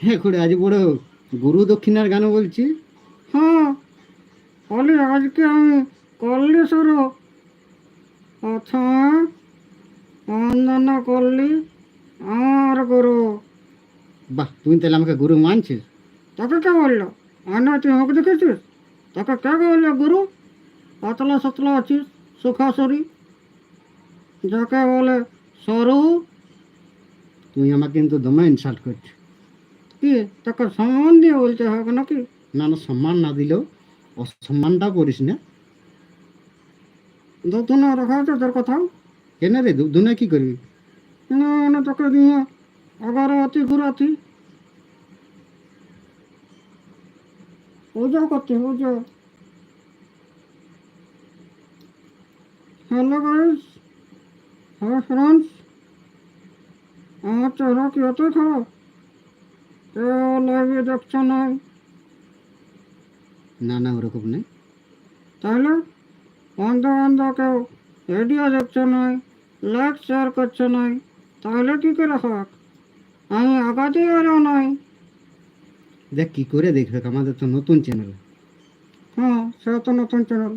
হ্যাঁ করে আজ বড় গুরু দক্ষিণার গান বলছি। হ্যাঁ বলি আজকে আমি কল্লেশ্বর। আচ্ছা বন্দনা করলি আমার গুরু বাহ তুমি তাহলে আমাকে গুরু মানছিস তোকে কে বলল? আয়না তুই আমাকে দেখেছিস? তোকে কে বলল গুরু? পাতলা সাতলা আছিস সুখাসরি। যাকে বলে সরু তুমি আমাকে কিন্তু দমে ইনসাল্ট করছ। কি? তোকে সম্মান দিয়ে বলতে হবে নাকি? না না সম্মান না দিলেও অসম্মানটাও করিস না। দুদিনে রাখা আছে তোর কোথাও? কেন রে? দুনে কি করবি? না তোকে দিয়ে অগরবতী ঘুরাতি। পুজো করতে পুজো হ্যালো গাইস হ্যাঁ ফ্রেন্ডস আমার চেহারা কি এতই খারাপ? কেউ লাইভে দেখছ না? না না ওরকম নেই তাহলে? বন্ধ বন্ধ কেউ রেডিও দেখছ নয় লাইক শেয়ার করছ নয় তাহলে কি করে হোক? আমি আগাতে আরও নয় দেখ কি করে দেখবে? আমাদের তো নতুন চ্যানেল হ্যাঁ সে তো নতুন চ্যানেল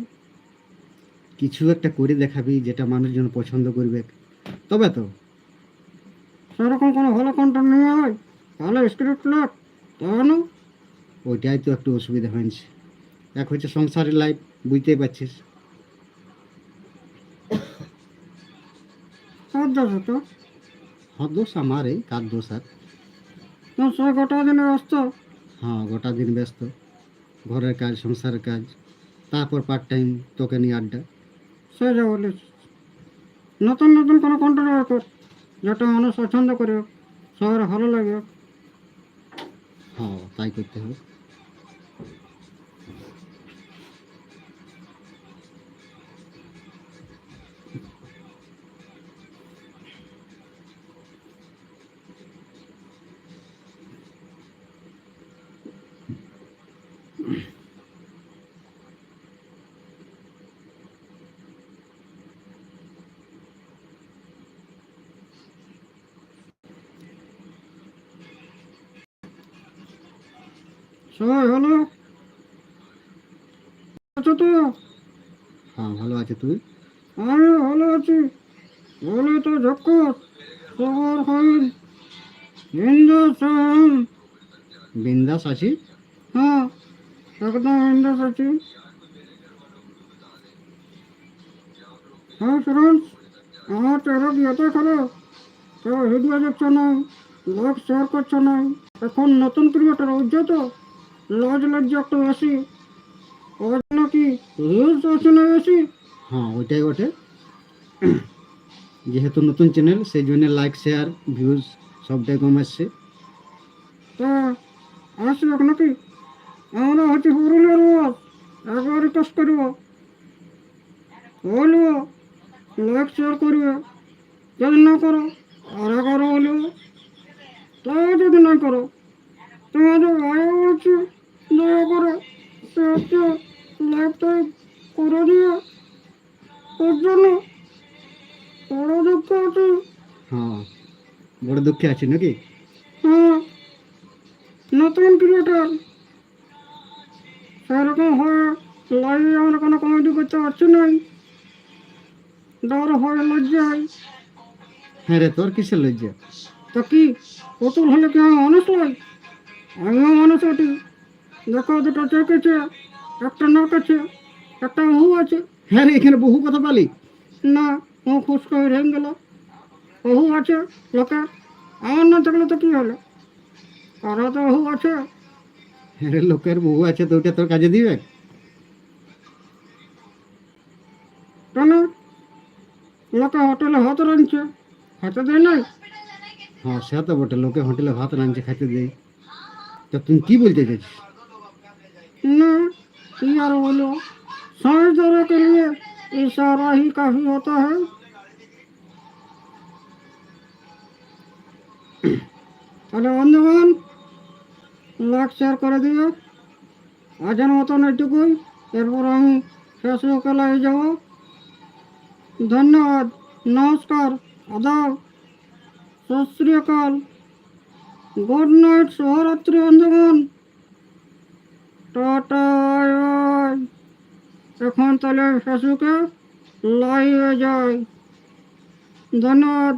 কিছু একটা করে দেখাবি যেটা মানুষজন পছন্দ করবে। তবে তো সেরকম কোনো ভালো কন্টেন্ট নিয়ে হয় ভালো স্ক্রিপ্ট লেখ কেন? ওইটাই তো একটু অসুবিধা হয়েছে। এক হচ্ছে সংসারের লাইফ বুঝতেই পারছিস। সব যাচ্ছে তো হ্যাঁ দোষ আমার এই কার দোষ আর? তো সে গোটা দিনে ব্যস্ত? হ্যাঁ গোটা দিন ব্যস্ত। ঘরের কাজ সংসারের কাজ তারপর পার্ট টাইম তোকে নিয়ে আড্ডা। সে যা বলিস। নতুন নতুন কোনো কন্টেন্ট কর যেটা মানুষ পছন্দ করে সবার ভালো লাগে। হ্যাঁ তাই করতে হবে। সবাই ভালো আছো তো? হ্যাঁ ভালো আছে তুই? আমি ভালো আছি। বলে তো ঝক্কর সবার ফাইল হিন্দুস্তান বিন্দাস আছি? হ্যাঁ একদম হিন্দুস আছি। হ্যাঁ ফ্রেন্ডস আমার চেহারা এত খারাপ? কেউ ভিডিও দেখছ না লাইক শেয়ার করছ না? এখন নতুন ক্রিয়েটার বুঝছ তো? লজ লজ্জা একটু বেশি ওর জন্য কি ভিউজ আছে না বেশি হ্যাঁ ওইটাই ওঠে যেহেতু নতুন চ্যানেল সেই জন্য লাইক শেয়ার ভিউজ সবটাই কম আসছে তা আসবে নাকি আমরা হচ্ছে পুরুলিয়ার ওয়াজ একবার রিকোয়েস্ট করব বলব লাইক শেয়ার করবে যদি না করো আর একবার বলব তাও যদি না করো তোমাদের ভাই বলছি দয়া করে সে লাইভটাই করে দিও। ওর জন্য বড় দুঃখ আছে। হ্যাঁ বড় দুঃখে আছি নাকি? হ্যাঁ নতুন ক্রিয়েটার সেরকম হয় লাইভে আমরা কোনো কমেডি করতে পারছি নাই ডর হয় লজ্জা হয়। হ্যাঁ রে তোর কিসের লজ্জা? তা কি? পুতুল হলে কি আমি মানুষ নয় আমিও মানুষ আছি। দেখো দুটো চোখ আছে একটা নাক আছে একটা হু আছে। হ্যাঁ রে এখানে বহু কথা পালি। না ও ফুসকা হয়ে রেঙে গেল। বহু আছে লোকের আমার না থাকলে তো কি হলো? কারও তো বহু আছে। হ্যাঁ রে লোকের বহু আছে তো ওটা তোর কাজে দিবে? কেন? লোকে হোটেলে ভাত রাঁধছে খেতে দেয় নাই? হ্যাঁ সে তো বটে লোকে হোটেলে ভাত রাঁধছে খাইতে দেয়। তো তুমি কি বলতে চাইছিস ना कि यार बोलो समझदारों के लिए इशारा ही काफी होता है তাহলে বন্ধুগণ লাইক শেয়ার করে দিও আজের মতন এটুকুই এরপর আমি ফেসবুকে লাইভ যাব ধন্যবাদ নমস্কার আদাব সত শ্রী অকাল গুড নাইট শুভরাত্রি বন্ধুগণ টাটা। এখন তাহলে ফেসবুকে লাইভে যাই ধন্যবাদ।